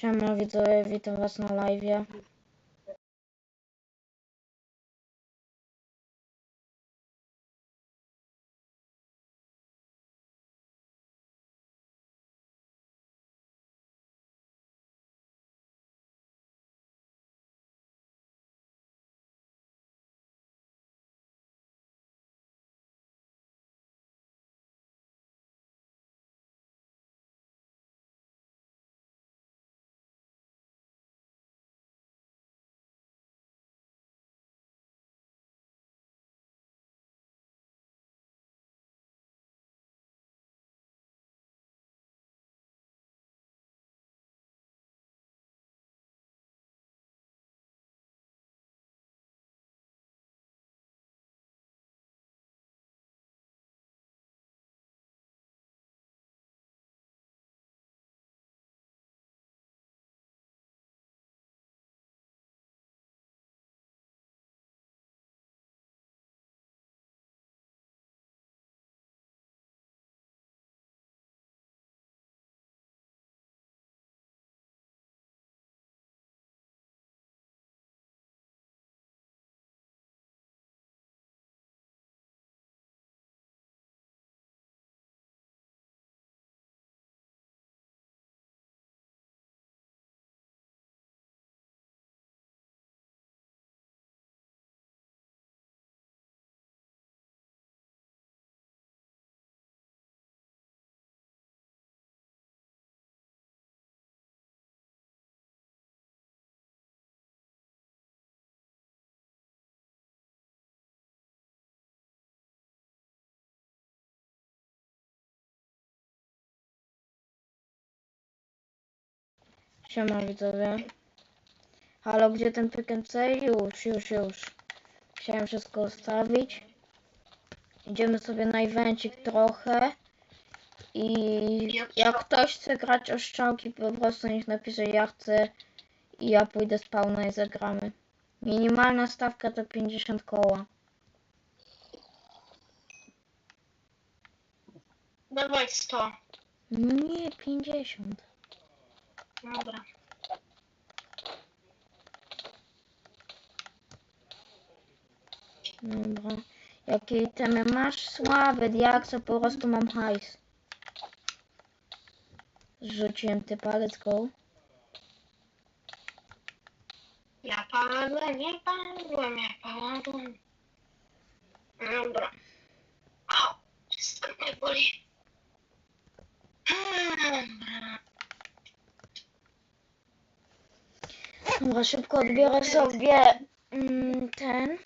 Siema widzowie, witam was na live. Siema widzowie. Halo, gdzie ten PKC? Już, już, już. Chciałem wszystko ustawić. Idziemy sobie na evencik trochę. I jak ktoś chce grać o strzałki, po prostu niech napisze ja chcę i ja pójdę z spawna i zagramy. Minimalna stawka to 50 koła. Dawaj 100. Nie, 50. Dobra. Dobra. Jakie temy masz? Słabe, jak co po prostu mam hajs. Rzuciłem ty palec go. Ja padłem, ja padłem, ja padłem. Dobra. Au, wszystko mnie boli. Dobra. Dobra, szybko odbiorę sobie mm, ten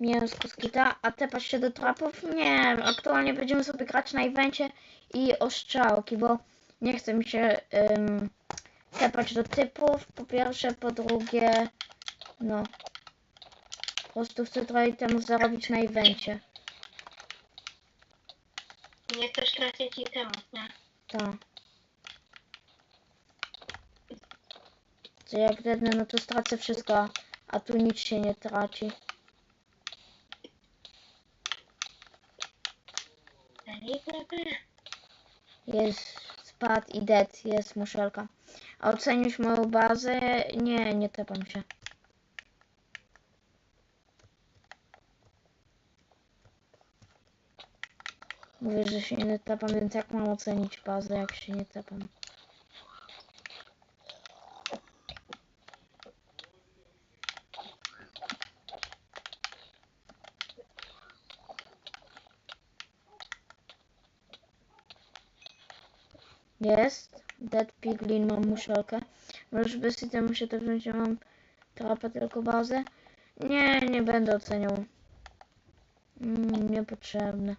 mięsko z kita, a tepasz się do trapów? Nie, aktualnie będziemy sobie grać na evencie i oszczałki, bo nie chce mi się ym, tepać do typów, po pierwsze, po drugie, no, po prostu chcę trochę temu zarobić na evencie. Nie chcesz tracić itemów, nie? Tak. Co jak dednę, no to stracę wszystko, a tu nic się nie traci. Jest spad i dead, jest muszelka. A ocenisz moją bazę? Nie, nie tepam się. Mówię, że się nie tepam, więc jak mam ocenić bazę, jak się nie tepam? Jest. Dead Piglin, mam muszelkę. Możesz bez systemu się też wziąć, ja mam trapę, tylko bazę. Nie, nie będę oceniał. Mm, niepotrzebne.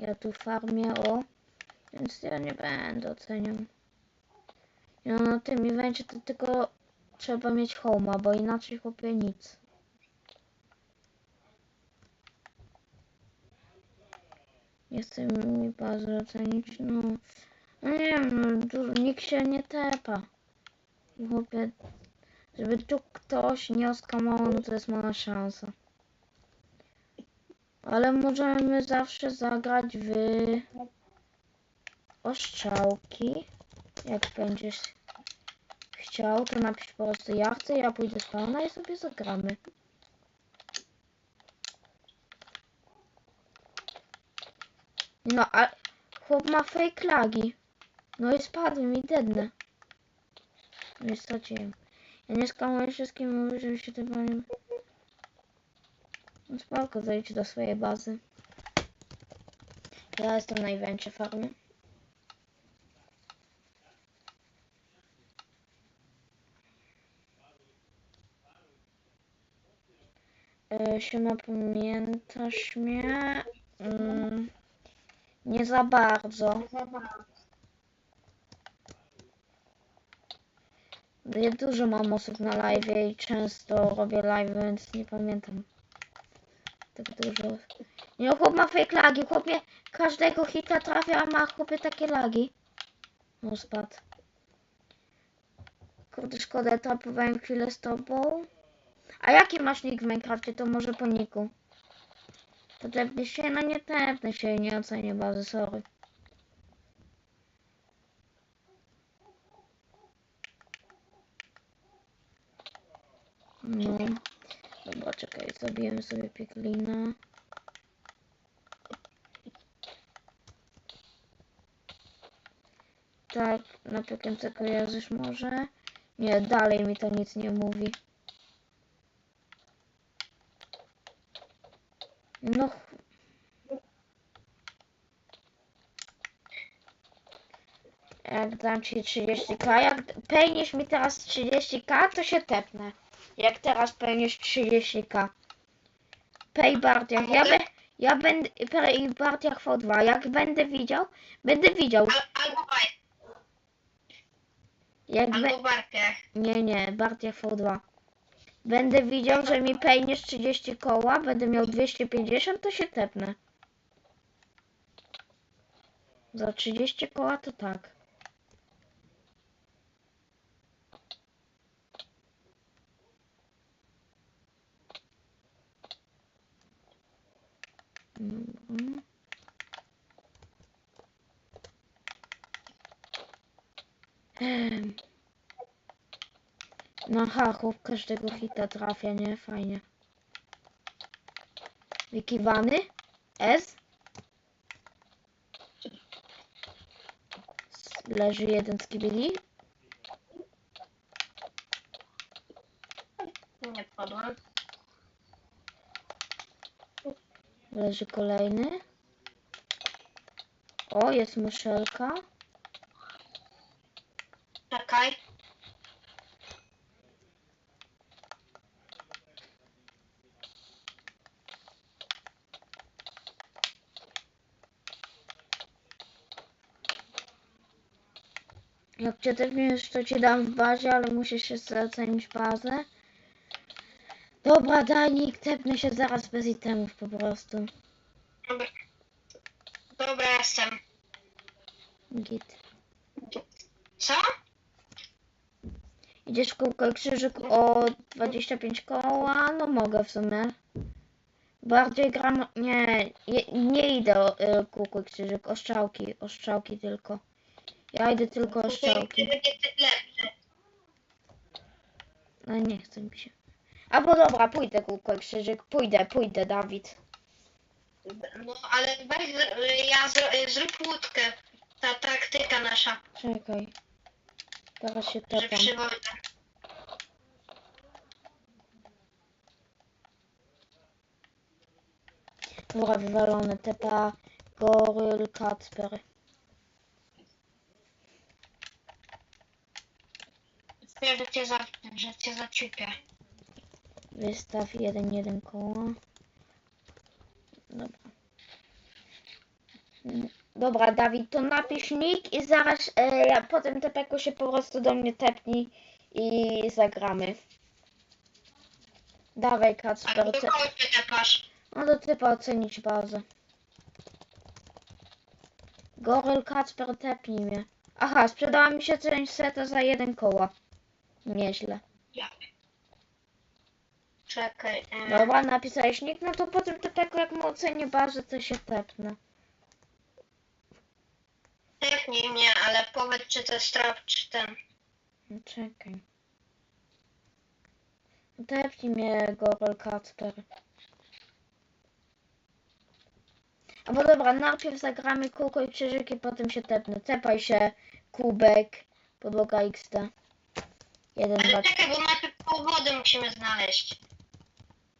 Ja tu farmię, o. Więc ja nie będę oceniał. Ja na tym evencie to tylko trzeba mieć homa, bo inaczej chłopie nic. Nie chce mi bazę ocenić, no. No nie wiem, no, du- nikt się nie tepa. Chłopie, żeby tu ktoś nie oskamował, no to jest mała szansa. Ale możemy zawsze zagrać w oszczałki. Jak będziesz chciał, to napisz po prostu ja chcę, ja pójdę z pana i sobie zagramy. No, a chłop ma fake lagi. No i spadł mi dedne. No i straciłem. Ja nie skamuję wszystkim, mówię, że się tym powiem. No spoko, zejdź do swojej bazy. Ja jestem na evencie farmy. E, Siema, pamiętasz mnie? Mm, nie za bardzo. Ja dużo mam osób na live i często robię live, więc nie pamiętam. Tak dużo. Nie, no, chłop ma fake lagi, chłopie każdego hita trafia, a ma chłopie takie lagi. No spadł. Kurde, szkoda, trapowałem chwilę z tobą. A jaki masz nick w Minecrafcie, to może po niku. To tepnę się, no nie tepnę się, nie ocenię bazy, sorry. No. Dobra, czekaj, zabijemy sobie pieklina. Tak, na pieklemce kojarzysz może? Nie, dalej mi to nic nie mówi. No. Jak dam ci 30k, jak pełnisz mi teraz 30k, to się tepnę. Jak teraz pełnisz 30k. Pay Bartiach, ja, be, ja będę, Pay Bartiach V2, jak będę widział, będę widział, Al, albo be, albo barkę. nie, nie, Bartiach V2. Będę widział, że mi pejniesz 30 koła, będę miał 250, to się tepnę. Za 30 koła to tak. No ha, chłop każdego hita trafia, nie? Fajnie. Wykiwany? S? Leży jeden z kibili. Nie podłam. Leży kolejny. O, jest muszelka. Czekaj. Tepniesz, to ci dam w bazie, ale musisz jeszcze ocenić bazę. Dobra, daj nick, tepnę się zaraz bez itemów po prostu. Dobra. Dobra, jestem. Git. Co? Idziesz w kółko i krzyżyk o 25 koła? No mogę w sumie. Bardziej gram... Nie, nie, nie idę o y, kółko krzyżyk, o strzałki, o strzałki tylko. Ja idę tylko o strzałki. lepszy. No nie chce mi się. Albo dobra, pójdę kółko i krzyżyk, pójdę, pójdę Dawid. No ale weź, ja z, zrób łódkę. Ta taktyka nasza, Czekaj. Teraz się że tepam. Dobra, wywalone tepa Goryl Kacper. Wiem, że cię, za, że cię zaciupię. Wystaw jeden, jeden koło. Dobra. Dobra, Dawid, to napisz nick i zaraz e, ja, potem tepeku się po prostu do mnie tepnij i zagramy. Dawaj, A Kacper. do kogo cię tepasz? no do typa ocenić bazę. Goryl Kacper, tepnij mnie. Aha, sprzedała mi się część seta za jeden koła. Nieźle. Ja. Czekaj. e, Dobra, napisałeś nick, no to potem to tak jak mu ocenię bazę, to się tepnę. Tepnij mnie, ale powiedz czy to jest trap, czy ten. No czekaj. Tepnij mnie Gorol Kacper. Albo dobra, najpierw zagramy kółko i krzyżyki, potem się tepnę. Tepaj się, kubek, podłoga XT. Jeden, dwa, Ale czekaj, bo najpierw wody musimy znaleźć.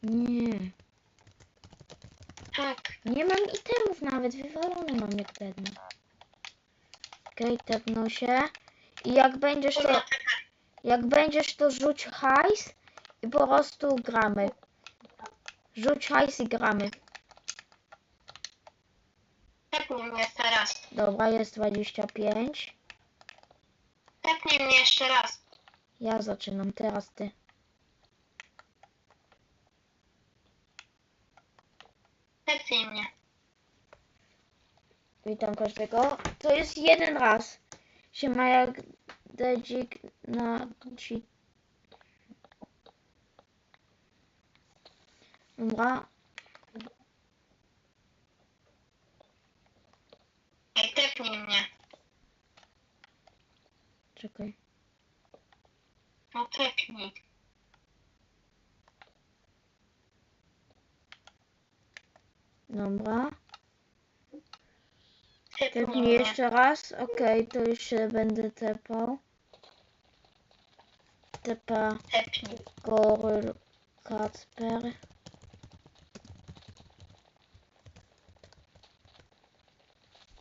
Nie, Tak. nie mam itemów nawet, wywalone mam jak tepnę. Okej, tepnął się. I jak będziesz to... Czekaj. Jak będziesz, to rzuć hajs i po prostu gramy. Rzuć hajs i gramy. Tepnij mnie jeszcze raz. Dobra, jest 25. Tepnij mnie jeszcze raz. Ja zaczynam, teraz ty. Tepnij mnie. Witam każdego. To jest jeden raz. Siema jak dedzik na ci. Dobra, Ej, tepnij mnie. czekaj. No tepnij. Dobra. Tepnij jeszcze raz. Okej, to już się będę tepał. Tepa. Tepnij. Goryl Kacper.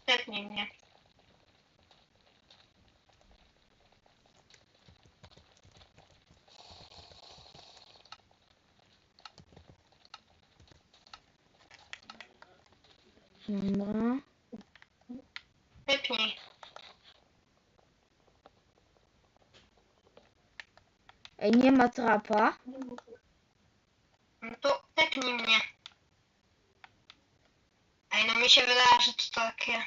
Tepnij mnie. Dobra. Tepnij. Ej, nie ma trapa. No to tepnij mnie. Ej, no mi się wydaje, że to takie...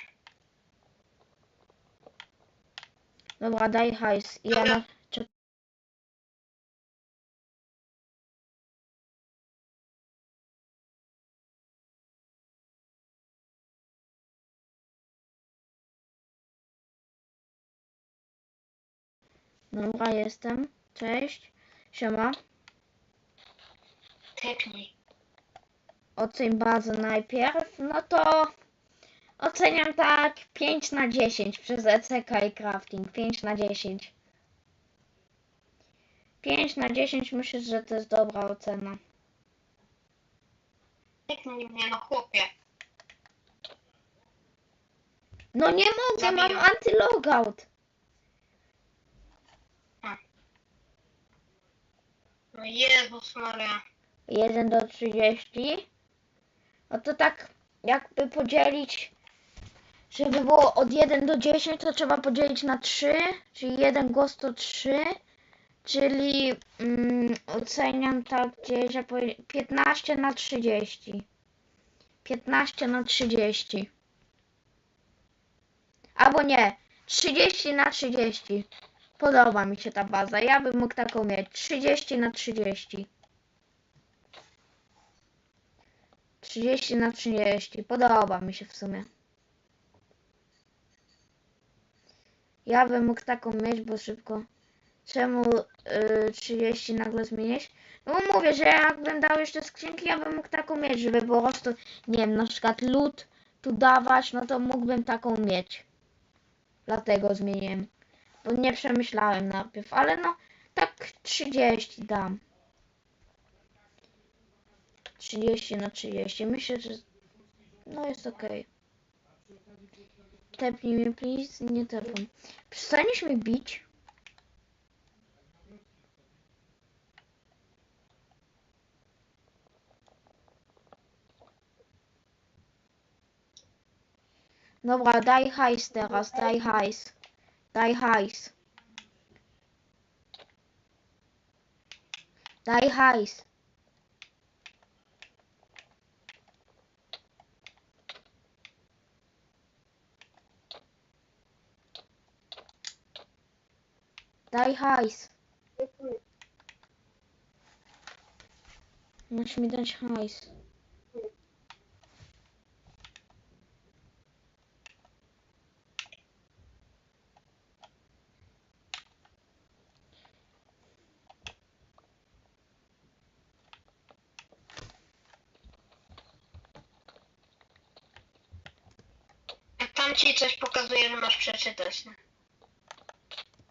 Dobra, daj hajs. I Ja na... czek- Dobra, jestem. Cześć. Siema. Tepnij. Oceń bazę najpierw. No to oceniam tak 5 na 10 przez ECK i crafting. 5 na 10. 5 na 10 myślę, że to jest dobra ocena. Tepnij mnie, no chłopie. No nie mogę, mam Zabiję. No Jezus Maria. 1 do 30. No to tak jakby podzielić, żeby było od 1 do 10, to trzeba podzielić na 3, czyli 1 głos to 3, czyli mm, oceniam tak gdzieś ja powie- 15 na 30. 15 na 30. Albo nie, 30 na 30. Podoba mi się ta baza. Ja bym mógł taką mieć. 30 na 30. 30 na 30. Podoba mi się w sumie. Ja bym mógł taką mieć, bo szybko. Czemu y, 30 nagle zmienić? No mówię, że jakbym dał jeszcze skrzynki, ja bym mógł taką mieć, żeby po prostu, nie wiem, na przykład lód tu dawać, no to mógłbym taką mieć. Dlatego zmieniłem. Bo nie przemyślałem najpierw, ale no tak 30 dam. 30 na 30. Myślę, że no jest okej. Tepnij mnie, please. Nie tepam. Przestaniesz mnie bić? Dobra, daj hajs teraz, daj hajs. Daj hajs. Daj hajs. Daj hajs. Masz mi dać ci coś pokazuje, że masz przeczytać.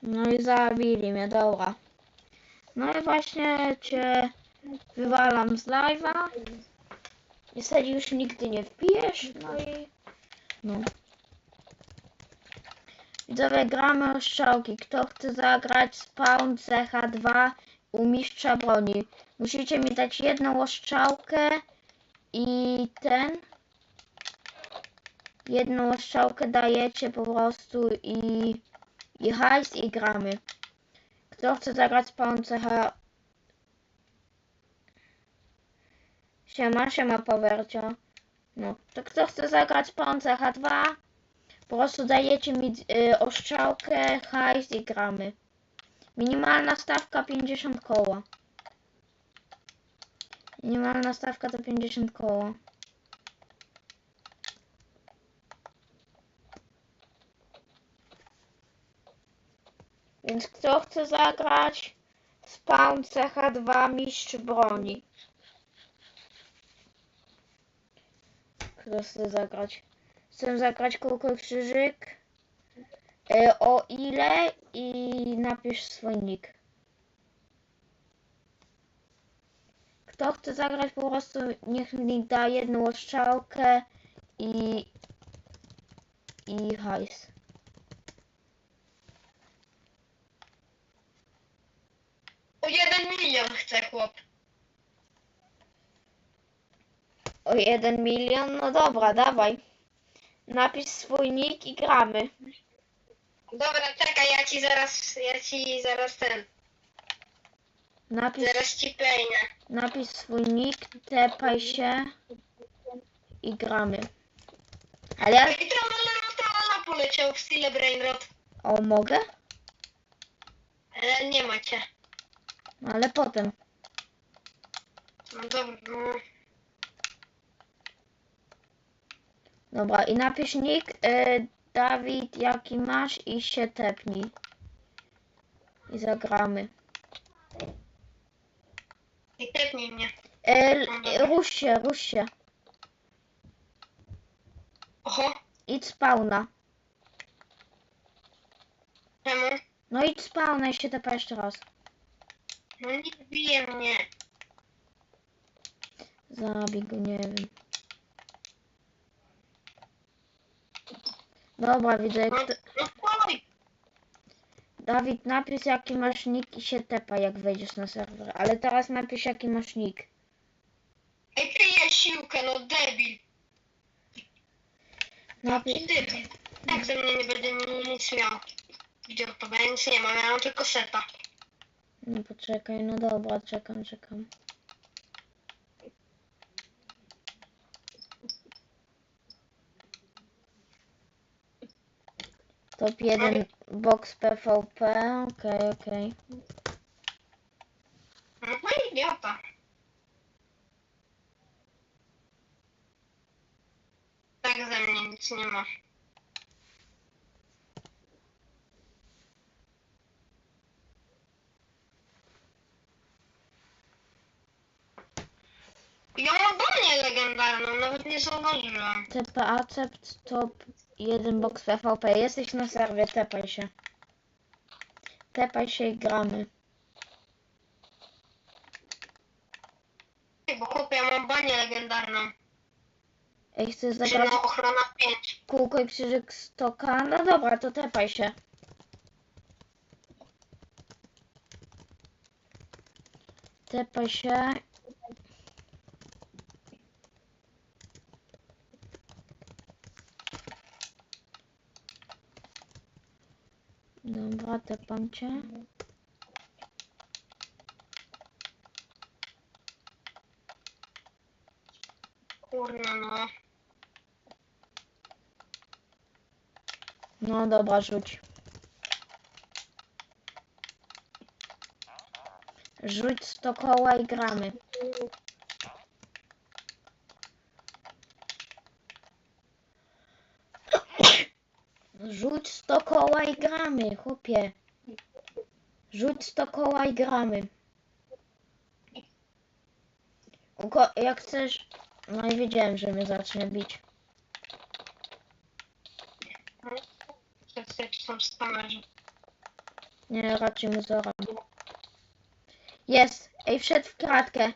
No i zabili mnie, dobra. No i właśnie cię wywalam z live'a. Jeżeli już nigdy nie wpijesz, no i... No. Widzowie, gramy o. Kto chce zagrać Spawn CH2 u mistrza broni? Musicie mi dać jedną ostrzałkę i ten... Jedną ostrzałkę dajecie po prostu i... I hajs i gramy. Kto chce zagrać Spawn CH... Siema, siema Powercio. No, to kto chce zagrać Spawn CH2? Po prostu dajecie mi y, ostrzałkę, hajs i gramy. Minimalna stawka 50 koła. Minimalna stawka to 50 koła. Więc kto chce zagrać? Spawn CH2 mistrz broni. Kto chce zagrać? Chcę zagrać kółko krzyżyk. E, o ile i napisz swój nick. Kto chce zagrać po prostu niech mi da jedną ostrzałkę i i hajs. O jeden milion chce chłop. O jeden milion? No dobra, dawaj. Napisz swój nick i gramy. Dobra, czekaj, ja ci zaraz, ja ci zaraz ten, Napisz, zaraz ci pejnę. napisz swój nick, tepaj się i gramy. Ale ja... I tralala, tralala poleciał w stile Brainrot. O, mogę? Ale nie macie. Ale potem. No dobra, no. Dobra, i napisz nick, y, Dawid, jaki masz i się tepnij. I zagramy. I tepnij mnie. Y, rusz się, rusz się. Oho, Idź spawna. czemu? No idź spawna i się tepa jeszcze raz. No nie bije mnie. Zabij go, nie wiem. Dobra, widzę. No, no stój. Dawid, napisz jaki masz nick i się tepa jak wejdziesz na serwer. Ale teraz napisz jaki masz nick. Ej, pije siłkę, no debil. Napisz... Debil. Jak ze mnie nie będzie ni- nic miał. Gdzie to będzie? Nic nie ma, miałem tylko seta. No poczekaj, no dobra, czekam, czekam. Top 1 box PvP, okej, okej. No idiota. Tak ze mnie nic nie ma. Ja mam bronię legendarną, nawet nie zauważyłam. TP Acept top 1 box PvP. Jesteś na serwie, tepaj się. Tepaj się i gramy. Bo chłopie, ja mam banię legendarną. Ej, chcesz zagrać Żadna ochrona 5. kółko i krzyżyk stoka? No dobra, to tepaj się. Tepaj się. Dobra, tepam cię. Kurna no. No dobra, rzuć. Rzuć 100 koła i gramy. Rzuć 100 koła i gramy, chłopie. Rzuć 100 koła i gramy. Uko jak chcesz... No i wiedziałem, że mnie zacznie bić. Nie, raczej mu zoram. Jest! Ej, wszedł w kratkę.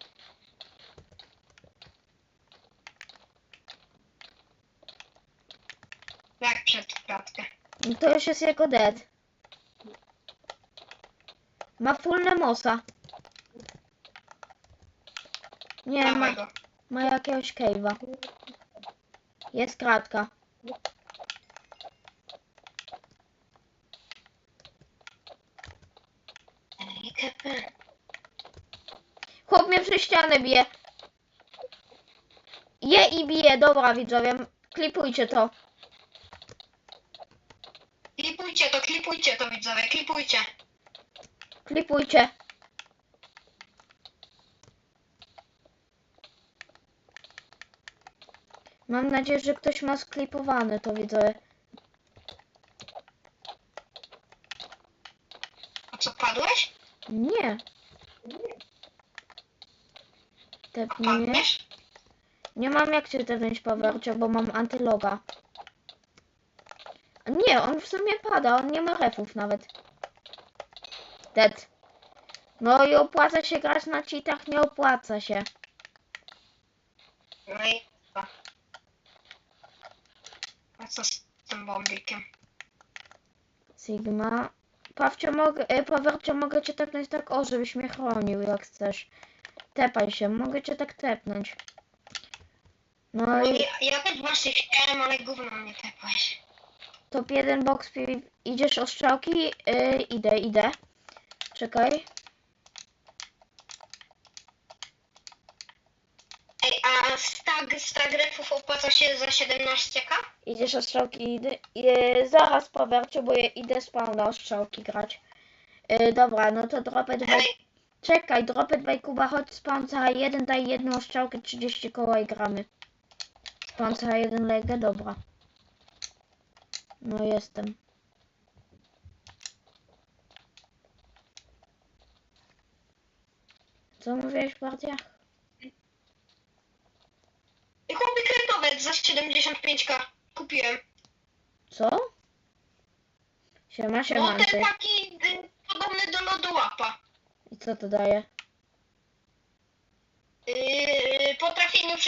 I to już jest jego dead. Ma full nemosa. Nie, ma, Dawaj go. ma jakiegoś cave'a. Jest kratka. Chłop mnie przez ścianę bije. Je i bije, dobra widzowie. Klipujcie to. Klipujcie to, widzowie, klipujcie. Klipujcie. Mam nadzieję, że ktoś ma sklipowane to widzowie. A co, padłeś? Nie. A Tepnie mnie. padniesz? Nie mam jak cię tepnąć powarcia, bo mam antyloga. Nie, on w sumie pada, on nie ma refów nawet. Dead. No i opłaca się grać na cheatach, nie opłaca się. No i co? A co z tym bombikiem? Sigma. Pawcio, mogę, e, Pawełcio, mogę cię tepnąć tak, o, żebyś mnie chronił, jak chcesz. Tepaj się, mogę cię tak tepnąć. No No i ja, ja też właśnie chciałem, ale gówno mnie tepłeś. Top 1 box, idziesz o strzałki? E, idę, idę. Czekaj. Ej, a stag, stag refów opłaca się za 17k? Idziesz o strzałki, idę. E, zaraz Pawełcio, bo ja idę spawna o strzałki grać. E, dobra, no to dwa. Ej, Czekaj, dropę dwa Kuba, chodź spawna 1, daj jedną strzałkę, 30 koła i gramy. Spawna 1 legę, dobra. No jestem. Co mówiłeś w partiach? i chłopie kreatowiec za 75k. Kupiłem. Co? Siema, siema. No ten taki y, podobny do lodołapa. I co to daje? Yy, po trafieniu przy